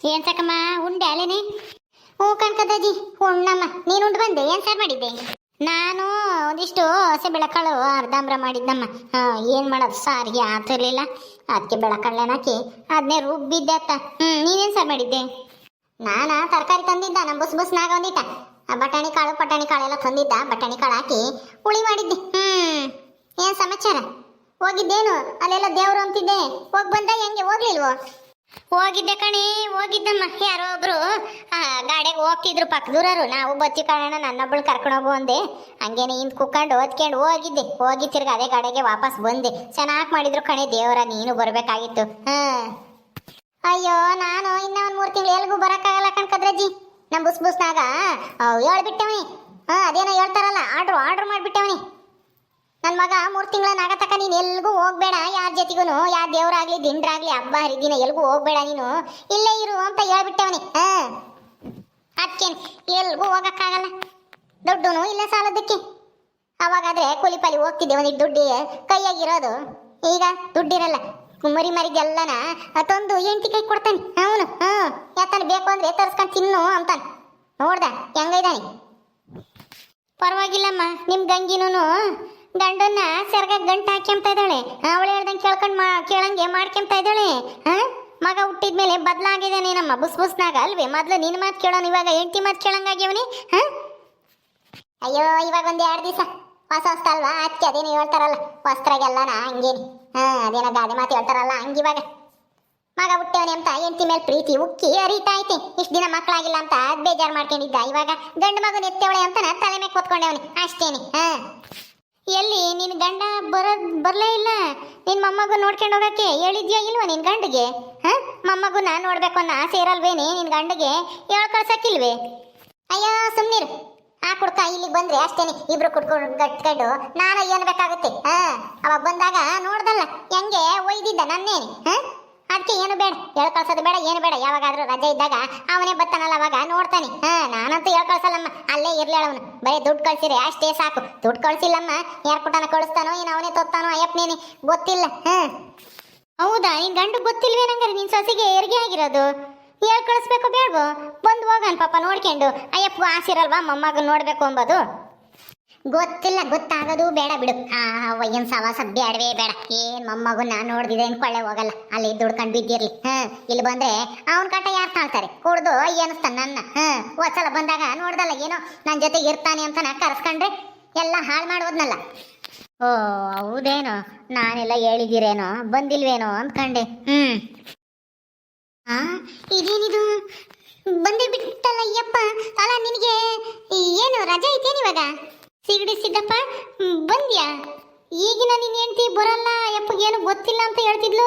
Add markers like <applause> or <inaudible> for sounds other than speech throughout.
ಏನ್ ಸಾಕಮ್ಮ, ಉಂಡೆ ಅಲ್ಲೇನೆ? ಹ್ಞೂ ಕಣ್ಕದಾಜಿ ಉಣ್ಣಮ್ಮ ನೀನು ಉಂಡು ಬಂದೆ, ಏನ್ ಸಾರ್ ಮಾಡಿದ್ದೆ? ನಾನು ಒಂದಿಷ್ಟು ಹಸೆ ಬೆಳಕಾಳು, ಅರ್ಧಾಂಬ್ರ ಮಾಡಿದ್ದಮ್ಮ ಏನ್ ಮಾಡೋದು ಸಾರಿಗೆ ಆಗ್ತಿರ್ಲಿಲ್ಲ ಅದಕ್ಕೆ ಬೆಳಕಳ್ಳೆನ ಹಾಕಿ ಅದನ್ನೇ ರುಬ್ಬಿದ್ದೆ ಅತ್ತ. ಹ್ಮ್ ನೀನೇನ್ ಸಾರ್ ಮಾಡಿದ್ದೆ? ನಾನ ತರಕಾರಿ ತಂದಿದ್ದ ನಮ್ಮ ಬುಸ್ ನಾಗ ಒಂದಿಟ್ಟ. ಆ ಬಟಾಣಿ ಕಾಳು, ಪಟಾಣಿ ಕಾಳೆಲ್ಲ ತಂದಿದ್ದ, ಬಟಾಣಿ ಕಾಳು ಹಾಕಿ ಹುಳಿ ಮಾಡಿದ್ದೆ. ಹ್ಮ್, ಏನ್ ಸಮಾಚಾರ? ಹೋಗಿದ್ದೇನು? ಅಲ್ಲೆಲ್ಲ ದೇವ್ರು ಅಂತಿದ್ದೆ. ಹೋಗ್ ಬಂದ ಹೆಂಗೆ, ಹೋಗ್ಲಿಲ್ವೋ? ಹೋಗಿದ್ದೆ ಕಣಿ, ಹೋಗಿದ್ದಮ್ಮ. ಯಾರೋ ಒಬ್ರು ಗಾಡಿಗೆ ಹೋಗ್ತಿದ್ರು ಪಕ್ಕದೂರರು ನಾವು ಬತ್ತಿ ನನ್ನೊಬ್ಬಳು ಕರ್ಕೊಂಡು ಹೋಗು ಅಂದೆ. ಹಂಗೇನೆ ಹಿಂದ್ ಕುಕ್ಕೊಂಡು ಓದ್ಕೊಂಡು ಹೋಗಿದ್ದೆ. ಹೋಗಿ ತಿರ್ಗ ಅದೇ ಗಾಡಿಗೆ ವಾಪಸ್ ಬಂದೆ. ಚೆನ್ನಾಗಿ ಮಾಡಿದ್ರು ಕಣೆ ದೇವರ, ನೀನು ಬರಬೇಕಾಗಿತ್ತು. ಹಾ. ಅಯ್ಯೋ, ನಾನು ಇನ್ನ ಒಂದ್ ಮೂರು ತಿಂಗಳು ಎಲ್ಗೂ ಬರೋಕ್ಕಾಗಲ್ಲ ಕಣ್ಕದ್ರಜ್ಜಿ ನಮ್ ಬುಸ್ ಬುಸ್ನಾಗ ಹೇಳ್ಬಿಟ್ಟವನಿ. ಹಾಂ, ಅದೇನೋ ಹೇಳ್ತಾರಲ್ಲ, ಆರ್ಡ್ರು, ಆರ್ಡ್ರ್ ಮಾಡ್ಬಿಟ್ಟವನಿ. ನನ್ ಮಗ ಮೂರ್ ತಿಂಗಳ ನಾಗ ತಕ ನೀನ್ ಎಲ್ಗೂ ಹೋಗ್ಬೇಡ. ಯಾರ ಜೊತೆಗೂನು, ಯಾರ ದೇವ್ರಾಗ್ಲಿ, ದಿಂಡ್ರಾಗ್ಲಿ, ಹಬ್ಬ ಹರಿದಿನ ಎಲ್ಗೂ ಹೋಗ್ಬೇಡ ನೀನು. ಇಲ್ಲೇ ಇರು ಅಂತ ಹೇಳ್ಬಿಟ್ಟವನಿ. ಹಾ. ಅದಕ್ಕೇನ್ ಎಲ್ಗೂ ಹೋಗಕ್ಕಾಗಲ್ಲ. ದುಡ್ಡುನು ಇಲ್ಲ ಸಾಲದಕ್ಕೆ ಅವಾಗಾದ್ರೆ ಕೂಲಿ ಪಾಲಿ ಹೋಗ್ತಿದ್ದೆ ಒಂದಿಟ್ಟು ದುಡ್ಡಿ. ಕೈಯಾಗಿರೋದು. ಈಗ ದುಡ್ಡಿರಲ್ಲ. ಮರಿ ಮರಿಗೆಲ್ಲನ ಅತೊಂದು ಎಂಟಿ ಕೈ ಕೊಡ್ತಾನೆ. ಅವನು. ಹ್ಞೂ ಯಾತನ ಬೇಕು ಅಂದ್ರೆ ತರ್ಸ್ಕೊಂಡು ತಿನ್ನು ಅಂತಾನೆ. ನೋಡ್ದ, ಹೆಂಗೈದಾನೆ? ಪರವಾಗಿಲ್ಲಮ್ಮ, ನಿಮ್ ಗಂಗಿನೂ ಗಂಡನ್ನ ಸೆರಗ ಗಂಟು ಹಾಕ್ಯಂತ ಇದ್ದಾಳೆ. ಅವಳು ಹೇಳ್ದಂಗೆ ಕೇಳ್ಕೊಂಡು ಮಾ, ಕೇಳಂಗೆ ಮಾಡ್ಕೊಂತ ಇದ್ದಾಳೆ. ಹಾ ಮಗ ಹುಟ್ಟಿದ್ಮೇಲೆ ಬದಲಾಗಿದ್ದಾನೇನಮ್ಮ ಬುಸ್ ಬುಸ್ನಾಗ, ಅಲ್ವೇ? ಮೊದ್ಲು ನಿನ್ನ ಮಾತು ಕೇಳೋನು, ಇವಾಗ ಹೆಂಡತಿ ಮಾತು ಕೇಳಂಗಾಗ್ಯವನಿ? ಹಾಂ ಅಯ್ಯೋ, ಇವಾಗ ಒಂದು ಎರಡು ದಿವಸ. ಹೊಸ ಹೊಸ ಅಲ್ವಾ? ಅದಕ್ಕೆ ಅದೇನು ಹೇಳ್ತಾರಲ್ಲ ಹೊಸ್ತ್ರಾಗೆಲ್ಲನ ಹಂಗೇನಿ. ಹಾಂ ಅದೇನೋ ಗಾದೆ ಮಾತು ಹೇಳ್ತಾರಲ್ಲ, ಹಂಗಿವಾಗ. ಮಗ ಹುಟ್ಟವನೆ ಅಂತ ಹೆಂಡತಿ ಮೇಲೆ ಪ್ರೀತಿ ಉಕ್ಕಿ ಅರಿತಾ ಐತೆ. ಇಷ್ಟು ದಿನ ಮಕ್ಕಳಾಗಿಲ್ಲ ಅಂತ ಅದ್ ಬೇಜಾರ್ ಮಾಡ್ಕೊಂಡಿದ್ದ ಇವಾಗ. ಗಂಡು ಮಗನ ಎತ್ತವಳೆ ಅಂತ ತಲೆ ಮೇಲೆ ಕೂತ್ಕೊಂಡವನಿ, ಅಷ್ಟೇನೆ. ಹಾ ಎಲ್ಲಿ ನಿನ್ ಗಂಡ ಬರೋದ್ ಬರಲೇ ಇಲ್ಲ. ನಿನ್ನ ಮೊಮ್ಮಗು ನೋಡ್ಕೊಂಡು ಹೋಗಕ್ಕೆ ಹೇಳಿದ್ಯಾ ಇಲ್ವಾ ನಿನ್ನ ಗಂಡಿಗೆ? ಹಾ? ನಾನು ನೋಡ್ಬೇಕು ಅನ್ನೋ ಆಸೆ ಇರಲ್ವೇನೆ ನಿನ್ನ ಗಂಡಿಗೆ? ಹೇಳ್ ಕಳ್ಸಕ್ಕಿಲ್ವೇ? ಅಯ್ಯೋ ಸುಮ್ಮನಿರು ಆ ಕುಡ್ಕ ಇಲ್ಲಿಗೆ ಬಂದ್ರೆ ಅಷ್ಟೇನೆ ಇಬ್ರು ಕುಡ್ಕೊಂಡು ಕಟ್ಕೊಂಡು ನಾನು ಏನ್ ಬೇಕಾಗುತ್ತೆ. ಹಾ? ಅವಾಗ ಬಂದಾಗ ನೋಡ್ದಲ್ಲ, ಹೆಂಗೆ ಒಯ್ದಿದ್ದ ನನ್ನೇನೆ. ಹಾ? ಅದಕ್ಕೆ ಏನು ಬೇಡ, ಹೇಳ್ ಕಳ್ಸೋದು ಬೇಡ, ಏನು ಬೇಡ. ಯಾವಾಗಾದ್ರೂ ರಜೆ ಇದ್ದಾಗ ಅವನೇ ಬರ್ತಾನಲ್ಲ ಅವಾಗ ನೋಡ್ತಾನೆ. ಹಾ, ನಾನಂತೂ ಹೇಳ್ ಕಳ್ಸಲ್ಲಮ್ಮ, ಅಲ್ಲೇ ಇರ್ಲಿ ಅವನು. ಬರೀ ದುಡ್ಡು ಕಳ್ಸಿರಿ ಅಷ್ಟೇ ಸಾಕು. ದುಡ್ಡು ಕಳ್ಸಿಲ್ಲಮ್ಮ, ಯಾರು ಕುಟನ ಕಳಿಸ್ತಾನೋ, ಏನು ಅವನೇ ತೊತ್ತಾನೋ ಅಯ್ಯಪ್ಪನೇನೆ, ಗೊತ್ತಿಲ್ಲ. ಹಾ. ಹೌದಾ ನಿನ್ ಗಂಡು ಗೊತ್ತಿಲ್ವೇ ನಿನ್ನ ನಿನ್ ಸೊಸೆಗೆ ಹೆರಿಗೆ ಆಗಿರೋದು? ಹೇಳ್ ಕಳಿಸ್ಬೇಕು ಬೇಡವೋ ಬಂದು ಹೋಗನ್ ಪಾಪ ನೋಡ್ಕೊಂಡು. ಅಯ್ಯಪ್ಪ ಆಸಿರಲ್ವಾ ಮೊಮ್ಮಗ ನೋಡ್ಬೇಕು ಅಂಬೋದು? ಗೊತ್ತಿಲ್ಲ, ಗೊತ್ತಾಗೋದು ಬೇಡ ಬಿಡು. ಆ ವಯ್ಯನ್ ಸವಾಸ ಬೇಡವೇ ಬೇಡ. ಏನ್ ನಾನು ನೋಡ್ದಿದೆ ಅನ್ಕೊಳ್ಳೆ ಹೋಗಲ್ಲ. ಅಲ್ಲಿ ದುಡ್ಕೊಂಡು ಬಿದ್ದಿರ್ಲಿ. ಹ, ಇಲ್ಲಿ ಬಂದ್ರೆ ಅವನ್ ಕಾಟ ಯಾರು ತಾಳ್ತಾರೆ? ಕುಡ್ದು ಏನಿಸ್ತಾನ ನನ್ನ. ಹ ಒಂದ್ಸಲ ಬಂದಾಗ ನೋಡ್ದಲ್ಲ ಏನೋ ನನ್ನ ಜೊತೆ ಇರ್ತಾನೆ ಅಂತ ನಾ ಕರೆಸ್ಕೊಂಡ್ರೆ ಎಲ್ಲ ಹಾಳು ಮಾಡೋದ್ನಲ್ಲ ಓ, ಹೌದೇನೋ? ನಾನೆಲ್ಲ ಹೇಳಿದಿರೇನೋ ಬಂದಿಲ್ವೇನೋ ಅಂದ್ಕಂಡೆ. ಹ್ಮ್. ಆ, ಇದೇನಿದು? ಬಂದೇ ಬಿಟ್ಟಲ್ಲ ಅಯ್ಯಪ್ಪ ಅಲ್ಲ, ನಿನಗೆ ಏನು ರಜೆ ಇವಾಗ? ಸಿಗಡಿ ಸಿದ್ದಪ್ಪ ಬಂದ್ಯಾ? ಈಗಿನ ನಿನ್ ಹೆಂಡತಿ ಬರಲ್ಲ ಅಯ್ಯಪ್ಪಗೆ ಏನು ಗೊತ್ತಿಲ್ಲ ಅಂತ ಹೇಳ್ತಿದ್ಲು?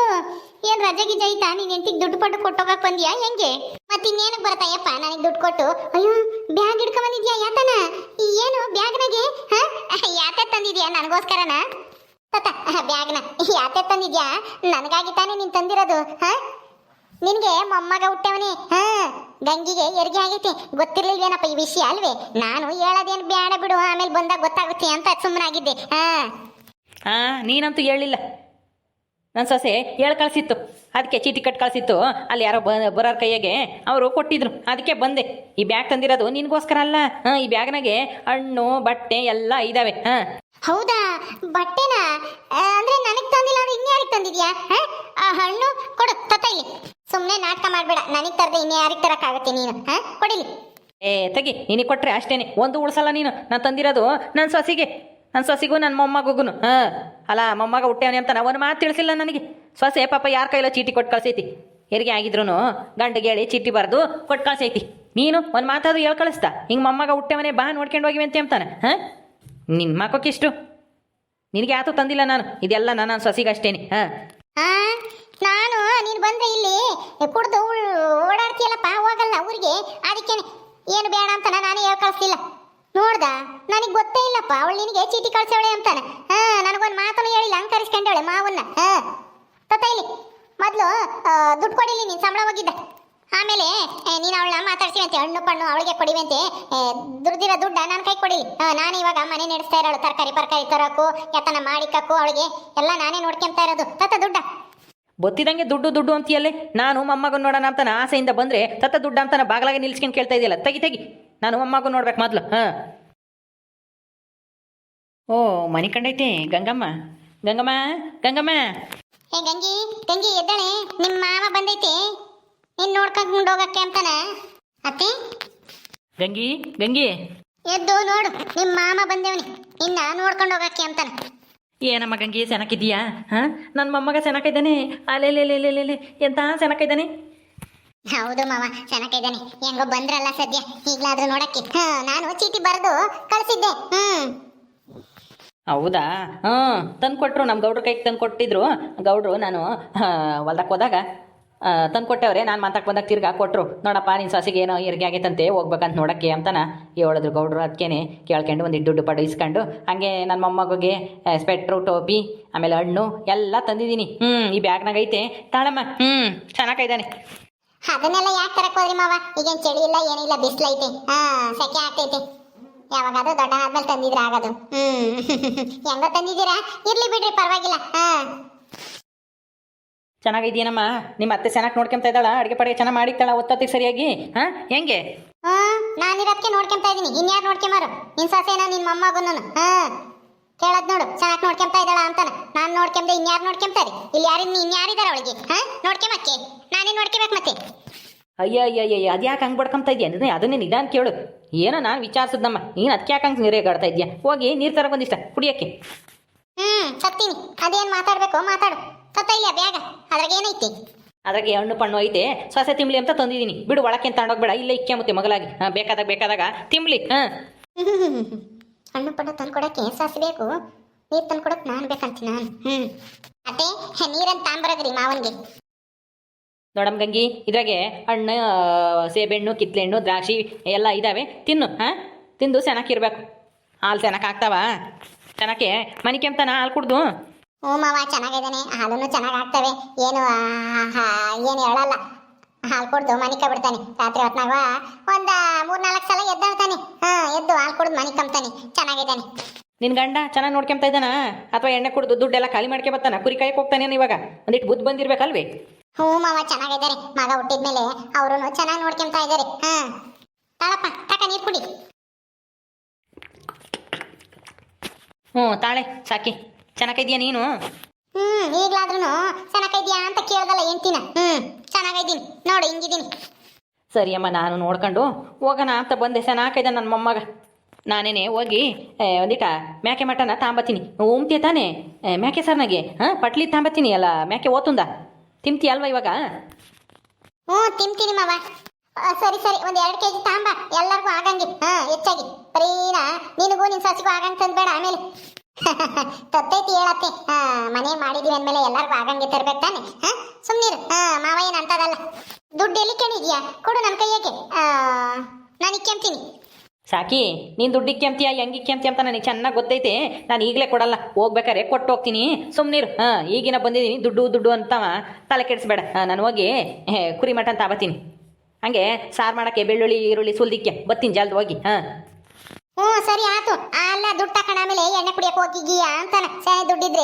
ಏನ್ ರಜೆ ಗಿಜ ಐತಾ? ನಿನ್ ಹೆಂಡತಿಗೆ ದುಡ್ಡು ಪಟ್ಟು ಕೊಟ್ಟೋಗಕ್ ಬಂದ್ಯಾ ಹೆಂಗೆ? ಮತ್ತೆ ಇನ್ನೇನು ಬರತ್ತ ಅಯ್ಯಪ್ಪ ನನಗೆ ದುಡ್ಡು ಕೊಟ್ಟು? ಅಯ್ಯೋ, ಬ್ಯಾಗ್ ಹಿಡ್ಕೊ ಬಂದಿದ್ಯಾ ಯಾತನ? ಏನು, ಬ್ಯಾಗ್ನಾಗೆ? ಹಾ? ಯಾತೆ ತಂದಿದ್ಯಾ ನನಗೋಸ್ಕರನ? ತತ, ಬ್ಯಾಗ್ನ. ಯಾತೆ ತಂದಿದ್ಯಾ? ನನಗಾಗಿ ತಾನೇ ನೀನು ತಂದಿರೋದು, ಹಾ? ನಿನ್ಗೆ ಮೊಮ್ಮಗ ಹುಟ್ಟವನಿ? ಹಾ ಗಂಗಿಗೆ ಎರಿಗೆ ಆಗೈತಿ. ಗೊತ್ತಿರ್ಲಿಲ್ವೇನಪ್ಪ ಈ ವಿಷಯ ಅಲ್ವೇ? ನಾನು ಹೇಳೋದೇನು ಬೇಡ ಬಿಡು ಆಮೇಲೆ ಬಂದಾಗ ಗೊತ್ತಾಗುತ್ತೆ ಅಂತ ಸುಮ್ಮನಾಗಿದ್ದೆ ಹಾ. ಆ ನೀನಂತೂ ಹೇಳಿಲ್ಲ. ನನ್ನ ಸೊಸೆ ಹೇಳಿ ಕಳಿಸಿತ್ತು. ಅದಕ್ಕೆ ಚೀಟಿ ಕಟ್ ಕಳಿಸಿತ್ತು. ಅಲ್ಲಿ ಯಾರೋ ಬ ಬರೋರ ಕೈಯಾಗೆ ಅವರು ಕೊಟ್ಟಿದ್ರು. ಅದಕ್ಕೆ ಬಂದೆ. ಈ ಬ್ಯಾಗ್ ತಂದಿರೋದು ನಿನಗೋಸ್ಕರ ಅಲ್ಲ. ಹಾಂ ಈ ಬ್ಯಾಗ್ನಾಗೆ ಹಣ್ಣು ಬಟ್ಟೆ ಎಲ್ಲ ಇದಾವೆ. ಹಾಂ. ಹೌದಾ? ಬಟ್ಟೆನಾ? ಅಂದ್ರೆ ನನಗೆ ತಂದಿಲ್ಲ ಅಂದ್ರೆ ಇನ್ಯಾರಿಗೆ ತಂದಿದ್ಯಾ? ಹಾ? ಆ ಹಣ್ಣು ಕೊಡು ತತ್ತ ಇಲ್ಲಿ. ಸುಮ್ಮನೆ ನಾಟಕ ಮಾಡ್ಬೇಡ. ನನಗೆ ತರದೆ ಇನ್ಯಾರಿಗೆ ತರಕ್ಕಾಗತ್ತೆ ನೀನು? ಹಾ? ಕೊಡಿಲಿ. ಏ ತಗಿ. ನಿನಗೆ ಕೊಟ್ರೆ ಅಷ್ಟೇನೆ. ಒಂದು ಉಳ್ಸಲ್ಲ ನೀನು. ನಾನು ತಂದಿರೋದು ನನ್ನ ಸೊಸಿಗೆ. ನನ್ನ ಸೊಸಿಗೂ ನನ್ನ ಮೊಮ್ಮಗುಗೂ ಹಾಂ. ಅಲ್ಲ ಮೊಮ್ಮಗ ಹುಟ್ಟ್ಯಾವನೆ ಅಂತ ಒಂದು ಮಾತು ತಿಳಿಸಿಲ್ಲ ನನಗೆ. ಸೊಸೆ ಪಾಪ ಯಾರ ಕೈಲೋ ಚೀಟಿ ಕೊಟ್ಟು ಕಳ್ಸೈತಿ. ಹೆರಿಗೆ ಆಗಿದ್ರು ಗಂಡಿಗೆ ಹೇಳಿ ಚೀಟಿ ಬರೆದು ಕೊಟ್ಟು ಕಳ್ಸೈತಿ. ನೀನು ಒಂದು ಮಾತಾದ್ರು ಹೇಳಿ ಕಳಿಸ್ತಾ. ಹಿಂಗೆ ಮೊಮ್ಮಗ ಹುಟ್ಟೆವನೆ ಬಾ ನೋಡ್ಕೊಂಡು ಹೋಗಿವೆ ಅಂತ ಅಂತಾನೆ. ಹಾಂ? ನಿನ್ನ ಮಾಕೋಕಿಷ್ಟು ನಿನಗೆ ಯಾತು ತಂದಿಲ್ಲ ನಾನು. ಇದೆಲ್ಲ ನಾನು ಸೊಸಿಗಷ್ಟೇನೆ. ಹಾಂ? ನಾನು, ನೀನು ಬಂದ್ರೆ ಇಲ್ಲಿ. ಕುಡ್ದು ಓಡಾಡ್ತೀಯಲ್ಲಪ್ಪ, ಹೋಗಲ್ಲ ಊರಿಗೆ. ಅದಕ್ಕೆ ಏನು ಬೇಡ ಅಂತ ನಾನು ಹೇಳಿ ಕಳಿಸ್ಲಿಲ್ಲ. ನೋಡ್ದ? ನನಗೆ ಗೊತ್ತೇ ಇಲ್ಲಪ್ಪ, ಅವಳು ನಿನಗೆ ಚೀಟಿ ಕಳ್ಸವಳೆ ಅಂತಾನೆ. ಹಾ, ನನಗೊಂದು ಮಾತನ್ನು ಹೇಳಿಲ್ಲ ಅಂಕರಿಸ್ಕೊಂಡವಳೆ ಕರೆಸ್ಕೊಂಡವಳೆ ಮಾವನ್ನ. ಹಾ. ತತ್ತ ಇಲ್ಲಿ, ಮೊದಲು ದುಡ್ಡು ಕೊಡಿಲಿ ನೀನು, ಸಂಬಳ ಹೋಗಿದ್ದ. ಆಮೇಲೆ ನೀನು ಅವಳನ್ನ ಮಾತಾಡ್ಸಿವಂತೆ, ಹಣ್ಣು ಪಣ್ಣು ಅವಳಿಗೆ ಕೊಡಿವಂತೆ. ದುಡ್ದಿರೋ ದುಡ್ಡ ನನ್ನ ಕೈ ಕೊಡಿ ನಾನು ಇವಾಗ ಮನೆ ನಡೆಸ್ತಾ ಇರೋಳು, ತರಕಾರಿ, ಪರ್ಕಾರಿ ತರೋಕು, ಎತ್ತನ ಮಾಡಿಕಕ್ಕು ಅವಳಿಗೆ. ಎಲ್ಲ ನಾನೇ ನೋಡ್ಕೊಂತ ಇರೋದು. ತತ್ತ ದುಡ್ಡ. ಬತ್ತಿದಂಗೆ ದುಡ್ಡು ದುಡ್ಡು ಅಂತೀಯಲ್ಲೇ? ನಾನು ಮೊಮ್ಮಗನ್ ನೋಡೋಣ ಅಂತಾನ ಆಸೆಯಿಂದ ಬಂದ್ರೆ ತತ್ತ ದುಡ್ಡು ಅಂತಾನ ಬಾಗಲಾಗೆ ನಿಲ್ಸ್ಕೊಂಡು ಕೇಳ್ತಾ ಇದೆಯಲ್ಲ ತೆಗಿ ತೆಗಿ. ನಾನು ಮೊಮ್ಮಗನ್ ನೋಡ್ಬೇಕು ಮೊದ್ಲು ಹಾಂ. ಓ ಮನೆ ಕಂಡೈತಿ ಗಂಗಮ್ಮ. ಗಂಗಮ್ಮ ಗಂಗಮ್ಮ. ಏ ಗಂಗಿ ಗಂಗಿ ಎದ್ದಾಳೆ ನಿಮ್ಮ ಮಾವ ಬಂದೈತೆ. ನೀನು ನೋಡ್ಕೊಂಡು ಹೋಗಕ್ಕೆ ಅಂತಾನ? ಅತ್ತೆ? ಗಂಗಿ ಗಂಗಿ. ಎದ್ದು ನೋಡು ನಿಮ್ಮ ಮಾಮ ಬಂದೇವನಿ. ನಿನ್ನ ನೋಡ್ಕೊಂಡು ಹೋಗಕ್ಕೆ ಅಂತಾನ. ಏನಮ್ಮ ಮಗಂಗೆ ಸೆನಕಿದೀಯಾ ಹಾಂ? ನನ್ನ ಮೊಮ್ಮಗ ಸೆನಕಿದ್ದಾನೆ ಅಲೆಲೆಲೆಲೆಲೆ ಎಂತ ಸೆನಕಿದ್ದಾನೆ ಹೌದು ಮಾವ ಚೆನ್ನಾಗಿದ್ದಾನೆ ಹೆಂಗೋ ಬಂದ್ರಲ್ಲ ಸದ್ಯ. ಈಗಲಾದ್ರೂ ನೋಡಕ್ಕೆ. ಹಾ ನಾನು ಚೀಟಿ ಬರೆದು ಕಳಿಸಿದ್ದೆ. ಹ್ಮ್. ಹೌದಾ? ಹಾಂ ತಂದು ಕೊಟ್ರು ನಮ್ಮ ಗೌಡ್ರ ಕೈಗೆ ತಂದು ಕೊಟ್ಟಿದ್ರು ಗೌಡ್ರು ನಾನು ಹೊಲ್ದಕ್ಕೆ ಹೋದಾಗ ತಂದು ಕೊಟ್ಟವ್ರೆ ನಾನು ಮಾತಾಕ್ ಬಂದಾಗ ತಿರ್ಗಾ ಕೊಟ್ಟರು ನೋಡಪ್ಪ ನಿನ್ನ ಸೊಸೆಗೆ ಏನೋ ಹೆರಿಗೆ ಆಗೈತಂತೆ, ಹೋಗ್ಬೇಕಂತ ನೋಡಕ್ಕೆ ಅಂತನ ಹೇಳಿದ್ರು ಗೌಡ್ರು. ಅದಕ್ಕೇನೆ ಕೇಳ್ಕೊಂಡು ಒಂದು ದುಡ್ಡು ಪಡ ಇಸ್ಕೊಂಡು ಹಾಗೆ ನನ್ನ ಮೊಮ್ಮಗುಗೆ ಸ್ವೆಟ್ರು ಟೋಪಿ, ಆಮೇಲೆ ಹಣ್ಣು ಎಲ್ಲ ತಂದಿದ್ದೀನಿ. ಹ್ಞೂ ಈ ಬ್ಯಾಗ್ನಾಗ ಐತೆ. ತಾಳಮ್ಮ ಹ್ಞೂ ಚೆನ್ನಾಗಿದ್ದಾನೆ ಅದನ್ನೆಲ್ಲ ಯಾಕೆ ತರಕ್ ಹೋದ್ರಿ ಮಾವ? ಈಗೇನ್ ಚಳಿ ಇಲ್ಲ, ಏನಿಲ್ಲ ಬಿಸಿಲೈತೆ ಹಾ, ಸೆಕೆ ಆಗ್ತೈತೆ. ಯಾವಾಗಾದ್ರೂ ದೊಡ್ಡ ಆದ್ಮೇಲೆ ತಂದಿದ್ರ ಆಗೋದು. ಹ್ಮ್. <laughs> ಹೆಂಗೋ ತಂದಿದ್ದೀರಾ? ಇರ್ಲಿ ಬಿಡ್ರಿ, ಪರವಾಗಿಲ್ಲ. ಹಾ. ಚೆನ್ನಾಗಿದ್ದೀನಮ್ಮ ನಿಮ್ಮ? ಅತ್ತೆ ಚೆನ್ನಾಗಿ ನೋಡ್ಕೊಂತ ಇದ್ದಾಳ? ಅಡುಗೆ ಪಡಿಗೆ ಚೆನ್ನಾಗಿ ಮಾಡಿಕ್ತಾಳ ಒತ್ತೊತ್ತಿಗೆ ಸರಿಯಾಗಿ? ಹಾಂ? ಹೆಂಗೆ? ಹ್ಮ್ ನಾನಿರೋದಕ್ಕೆ ನೋಡ್ಕೊಂತ ಇದೀನಿ ಇನ್ಯಾರು ನೋಡ್ಕೊಂಬಾರು? ನಿನ್ ಸೊಸೆನ ನಿನ್ ಮೊಮ್ಮಗನು ಹಾ. ಕೇಳದ್ ನೋಡು ಚೆನ್ನಾಗಿ ನೋಡ್ಕೊಂತ ಇದ್ದಾಳ ಅಂತಾನ. ನಾನು ನೋಡ್ಕೊಂಡೆ ಇನ್ಯಾರು ನೋಡ್ಕೊಂತಾರೆ ಇಲ್ಲಿ ಯಾರಿನ್ ಇನ್ಯಾರಿದಾರ ಅವಳಿಗೆ? ಹಾ? ನೋಡ್ಕೊಂಬಕ್ಕೆ. ನಾನೇ ನೋಡ್ಕೊಬೇಕು ಮತ್ತೆ? ಅಯ್ಯ ಅಯ್ಯ ಅಯ್ಯ ಅದು ಯಾಕೆ ಹಂಗೆ ಬಡ್ಕೊಂತ ಇದೆಯಾ? ಅದನ್ನೇ ಅದನ್ನೇ ನಿಧಾನ ಕೇಳು. ಏನೋ ನಾನು ವಿಚಾರಿಸಿದ್ನಮ್ಮ ನೀನು ಅದಕ್ಕೆ ಯಾಕೆ ಹಂಗೆ ನೀರೇಗಾಡ್ತಾ ಇದೆಯಾ? ಹೋಗಿ ನೀರು ತರ ಬಂದಿಷ್ಟ ಕುಡಿಯೋಕ್ಕೆ. ಹ್ಮ್ ಸತ್ತೀನಿ ಅದೇನ್ ಮಾತಾಡ್ಬೇಕು ಮಾತಾಡು. ಇಲ್ಲ ಬ್ಯಾಗ? ಅದ್ರಾಗ ಏನೈತಿ ಅದ್ರಾಗೆ ಹಣ್ಣು ಪಣ್ಣು ಐತೆ. ಸೊಸೆ ತಿಂಬ್ಲಿ ಅಂತ ತಂದಿದ್ದೀನಿ ಬಿಡು ಒಳಕ್ಕೆ ತಗೊಂಡೋಗ್ಬೇಡ. ಇಲ್ಲೇ ಇಕ್ಕೆ ಮತ್ತೆ ಮಗಲಾಗಿ. ಹಾಂ ಬೇಕಾದಾಗ ಬೇಕಾದಾಗ. ತಿಂಬ್ಲಿ ಹಾಂ. <laughs> ಹಣ್ಣು ಪಣ್ಣು ತಂದ್ಕೊಡಕ್ಕೆ ಸಾಸಿ ಬೇಕು? ನೀರ್ ಕೊಡಕ್ಕೆ ನಾನು ಬೇಕಂತೀನಿ ನಾನು. ಹ್ಮ್. ಅದೇ ನೀರನ್ ತಾಂಬರಗ್ರಿ ಮಾವನ್ಗೆ. ನೋಡಮ್ ಗಂಗಿ ಇದ್ರಾಗೆ ಹಣ್ಣು ಸೇಬೆಣ್ಣು ಸೇಬೆಹಣ್ಣು ಕಿತ್ಲೆಹಣ್ಣು ದ್ರಾಕ್ಷಿ ಎಲ್ಲ ಇದ್ದಾವೆ ತಿನ್ನು ಹಾಂ. ತಿಂದು ಚೆನ್ನಾಗಿರ್ಬೇಕು ಹಾಲು ಚೆನ್ನಾಗಿ ಆಗ್ತಾವ. ಚೆನ್ನಾಗೆ ಮನೆ ಕೆಂಪ್ತಾನ ಹಾಲು ಕುಡ್ದು ಹ್ಞೂ ಮಾವ ಚೆನ್ನಾಗಿದ್ದಾನೆ. ಹಾಲನ್ನು ಚೆನ್ನಾಗಿ ಆಗ್ತವೆ. ಏನು ಏನು ಹೇಳಲ್ಲ. ಹಾಲು ಕುಡ್ದು ಮನಿಕ ಬಿಡ್ತಾನೆ. ರಾತ್ರಿ ಹೊತ್ನಾಗ ಒಂದ ಮೂರ್ನಾಲ್ಕು ಸಲ ಎದ್ದಾಳ್ತಾನೆ ಹಾಂ ಎದ್ದು ಹಾಲು ಕುಡ್ದು ಮನೆ ಕಂಬ್ತಾನೆ. ಚೆನ್ನಾಗಿದ್ದಾನೆ. ನಿನ್ನ ಗಂಡ ಚೆನ್ನಾಗಿ ನೋಡ್ಕೊಂತ ಇದ್ದಾನ? ಅಥವಾ ಎಣ್ಣೆ ಕುಡಿದು ದುಡ್ಡೆಲ್ಲ ಖಾಲಿ ಮಾಡ್ಕೊ ಬರ್ತಾನ? ಕುರಿ ಕಾಯಕ್ಕೆ ಹೋಗ್ತಾನೇನು ಇವಾಗ? ಒಂದಿಟ್ಟು ಬುದ್ಧಿ ಬಂದಿರ್ಬೇಕಲ್ವೇ? ಹ್ಞೂ ಮಾವ ಚೆನ್ನಾಗಿದ್ದಾರೆ. ಮಗ ಹುಟ್ಟಿದ್ಮೇಲೆ ಅವರು ಚೆನ್ನಾಗಿ ನೋಡ್ಕೊಂತ ಇದ್ದಾರೆ. ಹಾಂ. ತಾಳಪ್ಪ ತಕ ನೀರು ಕುಡಿ. ಹ್ಞೂ ತಾಳೆ ಸಾಕಿ. ಚೆನ್ನಾಗಿದ್ಯಾ ನೀನು? ಹ್ಮ್ ಈಗ್ಲಾದ್ರೂ ಚೆನ್ನಾಗಿದ್ಯಾ ಅಂತ ಕೇಳ್ದಲ್ಲ ಹೆಂಡ್ತಿನ? ಹ್ಮ್ ಚೆನ್ನಾಗಿದ್ದೀನಿ. ನೋಡು ಹಿಂಗಿದ್ದೀನಿ. ಸರಿ ಅಮ್ಮ ನಾನು ನೋಡ್ಕೊಂಡು ಹೋಗೋಣ ಅಂತ ಬಂದೆ. ಚೆನ್ನಾಗೈದ ನನ್ನ ಮೊಮ್ಮಗ. ನಾನೇನೆ ಹೋಗಿ ಏ, ಒಂದಿಟ ಮ್ಯಾಕೆ ಮಟನ ತಾಂಬತ್ತೀನಿ. ಉಮ್ತಿ ತಾನೇ? ಮ್ಯಾಕೆ ಸರ್ನಾಗೆ? ಹಾಂ ಪಟ್ಲಿ ತಾಂಬತ್ತೀನಿ ಅಲ್ಲ ಮ್ಯಾಕೆ ಓತುಂದ? ತಿಂತಿ ಅಲ್ವಾ ಇವಾಗ? ಹ್ಞೂ ತಿಂತೀನಿ ಮಾವ. ಆ, ಸರಿ ಸರಿ ಒಂದು ಎರಡು ಕೆಜಿ ತಾಂಬ. ಎಲ್ಲರಿಗೂ ಆಗಂಗಿ. ಹಾ ಹೆಚ್ಚಾಗಿ. ಬರೀನಾ ನಿನಗೂ ನಿನ್ ಸಸಿಗೂ ಆಗಂಗ್ ತಂದ್ಬೇಡ ಆಮೇಲೆ. <laughs> ತತ್ತೈತಿ ಹೇಳತ್ತೆ. ಮನೆ ಮಾಡಿದೀವಿ ಅಂದ್ಮೇಲೆ ಎಲ್ಲರಿಗೂ ಆಗಂಗೆ ತರ್ಬೇಕು ತಾನೆ. ಸುಮ್ಮನಿರು ಮಾವ ಏನು ಅಂತದಲ್ಲ ದುಡ್ಡು ಎಲ್ಲಿ ಕೇಳಿದ್ಯಾ? ಕೊಡು ನನ್ನ ಕೈಯಾಗೆ. ನಾನು ಇಕ್ಕೆಂತೀನಿ ಸಾಕಿ, ನೀನು ದುಡ್ಡು ಇಕ್ಕೆಂತೀಯ ಹೆಂಗೆ ಇಕ್ಕೆಂತೀಯ ಅಂತ ನನಗೆ ಚೆನ್ನಾಗಿ ಗೊತ್ತೈತೆ. ನಾನು ಈಗಲೇ ಕೊಡಲ್ಲ. ಹೋಗ್ಬೇಕಾರೆ ಕೊಟ್ಟು ಹೋಗ್ತೀನಿ. ಸುಮ್ಮನಿರು ಹಾಂ, ಈಗಿನ ಬಂದಿದ್ದೀನಿ. ದುಡ್ಡು ದುಡ್ಡು ಅಂತ ತಲೆ ಕೆಡಿಸ್ಬೇಡ. ನಾನು ಹೋಗಿ ಕುರಿ ಮಟನ್ ತಾಬತ್ತೀನಿ ಹಂಗೆ ಸಾರು ಮಾಡೋಕ್ಕೆ ಬೆಳ್ಳುಳ್ಳಿ, ಈರುಳ್ಳಿ, ಸುಲ್ದಿಕ್ಕೆ ಬತ್ತೀನಿ ಜಲ್ದಿ ಹೋಗಿ. ಹಾಂ. ಹ್ಞೂ ಸರಿ ಆತು ಅಲ್ಲ ದುಡ್ಡು ತಕೊಂಡ ಆಮೇಲೆ ಎಣ್ಣೆ ಕುಡಿಯಕ್ಕೆ ಹೋಗಿದ್ದೀಯಾ ಅಂತಾನೆ. ಸರಿ ದುಡ್ಡಿದ್ರೆ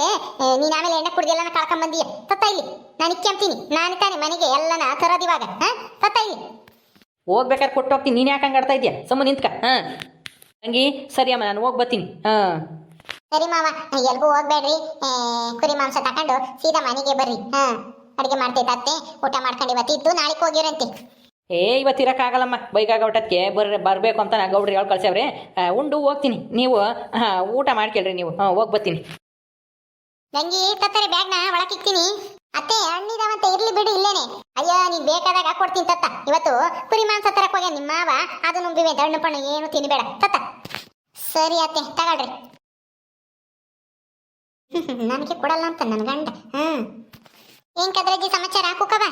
ನೀನು ಆಮೇಲೆ ಎಣ್ಣೆ ಕುಡ್ದೆಲ್ಲ ಕಳ್ಕೊಂಡ್ ಬಂದೀಯ. ತತ್ತ ಇಲ್ಲಿ ನಾನು ಇಕ್ಕೆಂತೀನಿ ನಾನು ತಾನೆ ಮನೆಗೆ ಎಲ್ಲನ ತರೋದಿವಾಗ ಹಾ? ತತ್ತ ಇಲ್ಲಿ. ಹೋಗ್ಬೇಕಾದ್ರೆ ಕೊಟ್ಟು ಹೋಗ್ತೀನಿ. ನೀನು ಯಾಕೆ ಆಡ್ತಾ ಇದೆಯಾ ಸುಮ್ಮ ನಿಂತ್ಕ. ಹಾಂ. ತಂಗಿ ಸರಿ ಅಮ್ಮ ನಾನು ಹೋಗಿ ಬರ್ತೀನಿ. ಹಾಂ. ಸರಿ ಮಾವ ಎಲ್ಗೂ ಹೋಗ್ಬೇಡ್ರಿ. ಕುರಿ ಮಾಂಸ ತಕೊಂಡು ಸೀದಾ ಮನೆಗೆ ಬರ್ರಿ. ಹಾ. ಅಡುಗೆ ಮಾಡ್ತೈತೆ ಅತ್ತೆ ಊಟ ಮಾಡ್ಕೊಂಡು ಇವತ್ತಿದ್ದು ನಾಳೆಗೆ ಹೋಗಿರಂತೆ ಏ ಇವತ್ತು ಇರೋಕ್ಕಾಗಲ್ಲಮ್ಮ. ಬೈಗಾಗ ಊಟಕ್ಕೆ ಬರ್, ಬರಬೇಕು ಅಂತ ನಾ ಗೌಡ್ರಿ ಹೇಳಿ ಕಳ್ಸವ್ರೆ ಉಂಡು, ಹೋಗ್ತೀನಿ. ನೀವು ಊಟ ಮಾಡ್ಕೇಳ್ರಿ ನೀವು. ಹಾಂ, ಹೋಗಿ ಬರ್ತೀನಿ. ನಂಗಿ ತತ್ತರಿ ಬ್ಯಾಗ್ನ ಒಳಕಿಕ್ತೀನಿ ಅತ್ತೆ ಹಣ್ಣಿದಾವಂತ ಇರ್ಲಿ ಬಿಡು ಇಲ್ಲೇನೆ. ಅಯ್ಯೋ, ನೀನ್ ಬೇಕಾದಾಗ ಕೊಡ್ತೀನಿ ತತ್ತ. ಇವತ್ತು ಕುರಿ ಮಾಂಸ ತರಕ್ ಹೋಗ್ಯ ನಿಮ್ಮ ಮಾವ. ಅದು ನುಂಬಿವೆ ದಣ್ಣು ಪಣ್ಣು ಏನು ತಿನ್ಬೇಡ. ತತ್ತ. ಸರಿ ಅತ್ತೆ, ತಗೊಳ್ರಿ. <laughs> ನನಗೆ ಕೊಡಲ್ಲ ಅಂತ ನನ್ನ ಗಂಡ. ಹ್ಮ್. ಏನ್ ಕದ್ರಜ್ಜಿ ಸಮಾಚಾರ? ಕುಕ್ಕವ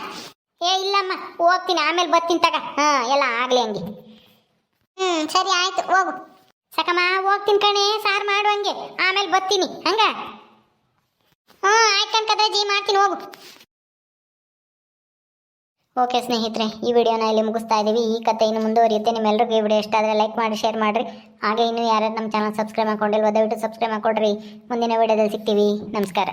ಏ, ಇಲ್ಲಮ್ಮ, ಹೋಗ್ತೀನಿ, ಆಮೇಲೆ ಬರ್ತೀನಿ ತಗ. ಹಾ, ಎಲ್ಲ ಆಗ್ಲಿ ಹಂಗೆ. ಹ್ಮ್, ಸರಿ ಆಯ್ತು, ಹೋಗು. ಸಕಮ್ಮ ಹೋಗ್ತೀನಿ ಕಣೆ, ಸಾರು ಮಾಡು ಹಂಗೆ. ಆಮೇಲೆ ಬರ್ತೀನಿ, ಹಂಗ? ಹ್ಞೂ, ಆಯ್ತು ಜಿ ಮಾಡ್ತೀನಿ, ಹೋಗು. ಓಕೆ ಸ್ನೇಹಿತರೆ, ಈ ವಿಡಿಯೋನ ಇಲ್ಲಿ ಮುಗಿಸ್ತಾ ಇದ್ದೀವಿ ಈ ಕಥೆ ಇನ್ನು ಮುಂದುವರಿಯುತ್ತೆ. ನಿಮ್ಮೆಲ್ಲರಿಗೂ ಈ ವಿಡಿಯೋ ಇಷ್ಟ ಆದರೆ ಲೈಕ್ ಮಾಡಿ, ಶೇರ್ ಮಾಡಿರಿ. ಹಾಗೆ ಇನ್ನೂ ಯಾರ್ಯಾರು ನಮ್ಮ ಚಾನಲ್ ಸಬ್ಸ್ಕ್ರೈಬ್ ಮಾಡ್ಕೊಂಡಿಲ್ವೋ, ದಯವಿಟ್ಟು ಸಬ್ಸ್ಕ್ರೈಬ್ ಮಾಡ್ಕೊಡ್ರಿ. ಮುಂದಿನ ವಿಡಿಯೋದಲ್ಲಿ ಸಿಗ್ತೀವಿ. ನಮಸ್ಕಾರ.